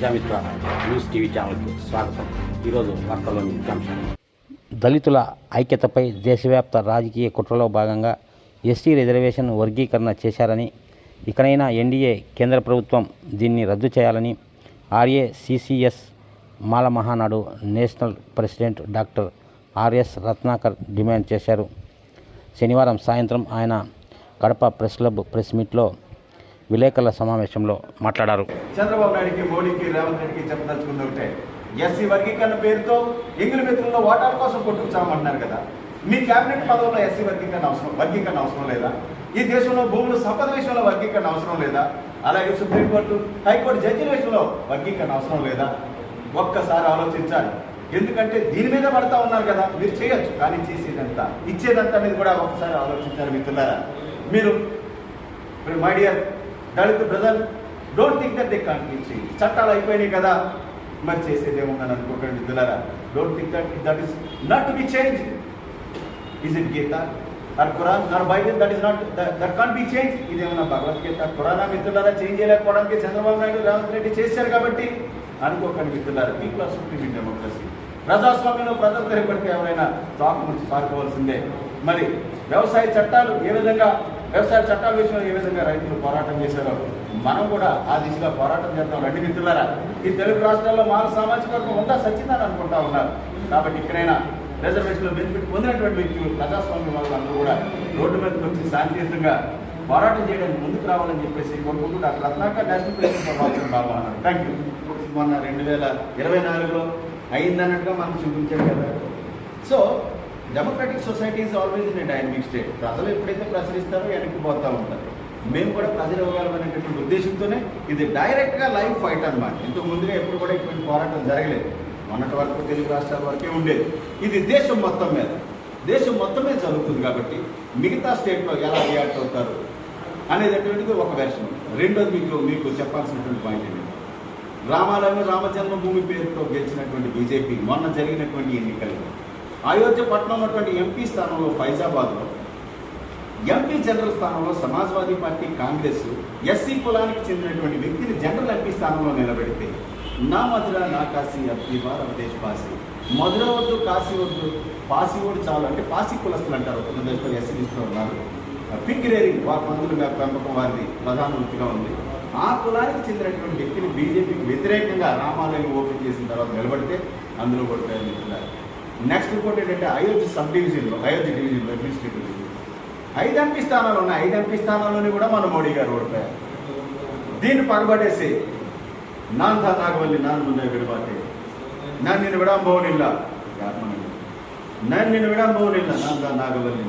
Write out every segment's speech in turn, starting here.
Prajamitra news TV ఛానల్కి స్వాగతం. ఈరోజు వార్తల్లోని ముఖ్యాంశాలు దళితుల ఐక్యతపై దేశవ్యాప్త రాజకీయ కుట్రలో భాగంగా ఎస్టీ రిజర్వేషన్ వర్గీకరణ చేశారని ఇకనైనా ఎన్డీఏ కేంద్ర ప్రభుత్వం దీన్ని రద్దు చేయాలని RACCS Mala Mahanadu national president doctor RS Ratnakar demand చేశారు. శనివారం సాయంత్రం ఆయన కడప ప్రెస్ క్లబ్ ప్రెస్ మీట్లో విలేకరుల సమావేశంలో మాట్లాడారు. చంద్రబాబు నాయుడికి మోడీకి రేవంత్ రెడ్డికి చెప్పదలుచుకుంది ఒకటే. ఎస్సీ వర్గీకరణ పేరుతో ఎంగిలి మిత్రుల్లో వాటాల కోసం కొట్టుకుచామంటున్నారు కదా. మీ కేబినెట్ పదవుల్లో ఎస్సీ వర్గీకరణ అవసరం వర్గీకరణ అవసరం లేదా? ఈ దేశంలో భూములు సంపద విషయంలో వర్గీకరణ అవసరం లేదా? అలాగే సుప్రీంకోర్టు హైకోర్టు జడ్జిల విషయంలో వర్గీకరణ అవసరం లేదా? ఒక్కసారి ఆలోచించాలి. ఎందుకంటే దీని మీద పడతా ఉన్నారు కదా. మీరు చేయొచ్చు కానీ చేసేదంతా ఇచ్చేదంతా అనేది కూడా ఒక్కసారి ఆలోచించాలి మిత్రులారా. మీరు my dear Dalit brother don't think that they can't be చట్టాలు అయిపోయినాయి కదా. మరి చేసేది ఏముందని అనుకోకండి మిత్రులారా. Don't think that that is not to be change is it Gita or Quran or Bible that is not that can't be change ఇదేమన్నా భగవద్గీత ఖురానా మిత్రులారా చేంజ్ చేయలేకపోవడానికి చంద్రబాబు నాయుడు రేవంత్ రెడ్డి చేశారు కాబట్టి అనుకోకండి మిత్రులారా. People are supreme in democracy ప్రజాస్వామ్యంలో ప్రజలు తిరగబడితే ఎవరైనా తాకు నుంచి పారుకోవాల్సిందే మరి వ్యవసాయ చట్టాలు ఏ విధంగా వ్యవసాయ చట్టాల విషయంలో ఏ విధంగా రైతులు పోరాటం చేశారో మనం కూడా ఆ దిశగా పోరాటం చేద్దాం రెండు మిత్రులారా. ఈ తెలుగు రాష్ట్రాల్లో మాన సామాజిక వర్గం ఉందా? సచ్చిందని అనుకుంటా ఉన్నారు. కాబట్టి ఇక్కడైనా రిజర్వేషన్లో బెనిఫిట్ పొందినటువంటి వ్యక్తులు ప్రజాస్వామ్యం వాళ్ళందరూ కూడా రోడ్డు మీదకి వచ్చి శాంతియుతంగా పోరాటం చేయడానికి ముందుకు రావాలని చెప్పేసి కోరుకుంటూ డాక్టర్ రత్నాకర్ నేషనల్ ప్రెసిడెంట్ బాబు అన్నారు థ్యాంక్ యూ. మొన్న రెండు వేల ఇరవై నాలుగులో అయిందన్నట్టుగా మనం చూపించాం కదా. So democratic society is always in dynamic state ప్రజలు ఎప్పుడైతే ప్రసరిస్తారో వెనక్కి పోతూ ఉంటారు. మేము కూడా ప్రజలు ఇవ్వగలమనేటువంటి ఉద్దేశంతోనే ఇది డైరెక్ట్గా లైవ్ ఫైట్ అనమాట ఇంతకు ముందుగా ఎప్పుడు కూడా ఇటువంటి పోరాటం జరగలేదు. మొన్నటి వరకు తెలుగు రాష్ట్రాల వరకే ఉండేది. ఇది దేశం మొత్తం మీద. దేశం మొత్తం మీద జరుగుతుంది కాబట్టి మిగతా స్టేట్లో ఎలా రియాక్ట్ అవుతారు అనేటటువంటిది ఒక వెర్షన్. రెండోది మీకు మీకు చెప్పాల్సినటువంటి పాయింట్ ఏంటంటే రామాలయం రామజన్మభూమి పేరుతో గెలిచినటువంటి బీజేపీ మొన్న జరిగినటువంటి ఎన్నికల్లో అయోధ్య పట్నం ఉన్నటువంటి ఎంపీ స్థానంలో ఫైజాబాద్లో ఎంపీ జనరల్ స్థానంలో సమాజ్వాదీ పార్టీ కాంగ్రెస్ ఎస్సీ కులానికి చెందినటువంటి వ్యక్తిని జనరల్ ఎంపీ స్థానంలో నిలబెడితే నా మధుర నా కాశీ అబ్బి భారతదేశ్ పాసి. మధుర వద్దు కాశీ వద్దు పాసి ఓడి చాలు అంటే పాసి కులస్తులు అంటారు. కొన్ని దేశంలో ఎస్సీ లిస్టులో ఉన్నారు. పిగ్ రేరింగ్ వారి మందుల పెంపకం వారిది ప్రధాన వృత్తిగా ఉంది. ఆ కులానికి చెందినటువంటి వ్యక్తిని బీజేపీకి వ్యతిరేకంగా రామాలయం ఓపెన్ చేసిన తర్వాత నిలబడితే అందులో కొట్టారు నెక్స్ట్ రిపోర్ట్ ఏంటంటే అయోధ్య సబ్ డివిజన్లో అయోధ్య డివిజన్లో అడ్మినిస్ట్రేటివ్ డివిజన్ ఐదు ఎంపీ స్థానాలు ఉన్నాయి. ఐదు ఎంపీ స్థానాల్లోనే కూడా మన మోడీ గారు ఓడిపోయారు. దీన్ని పగబడేసి నాన్ తాతాగవల్లి నాన్ ముందే విడిపోతే నన్ను నేను ಬಿಡ నన్ను నేను ಮನೆಯಲ್ಲಿ నాన్న ನಿನ್ನ ಬಿಡ ಬೋನಿಲ್ಲ ನಾನು ನಾನು ಆಗಬಲ್ಲಿ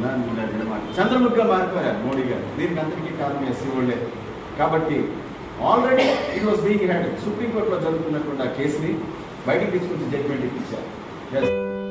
చంద్రముఖిగా మారిపోయారు మోడీ గారు. దీనికి అందరికీ కారణం ఎస్సీ వాళ్ళే. కాబట్టి already it was being hand సుప్రీంకోర్టులో జరుగుతున్నటువంటి ఆ కేసుని బయటకు తీసుకొచ్చి జడ్జ్మెంట్ ఇప్పించారు.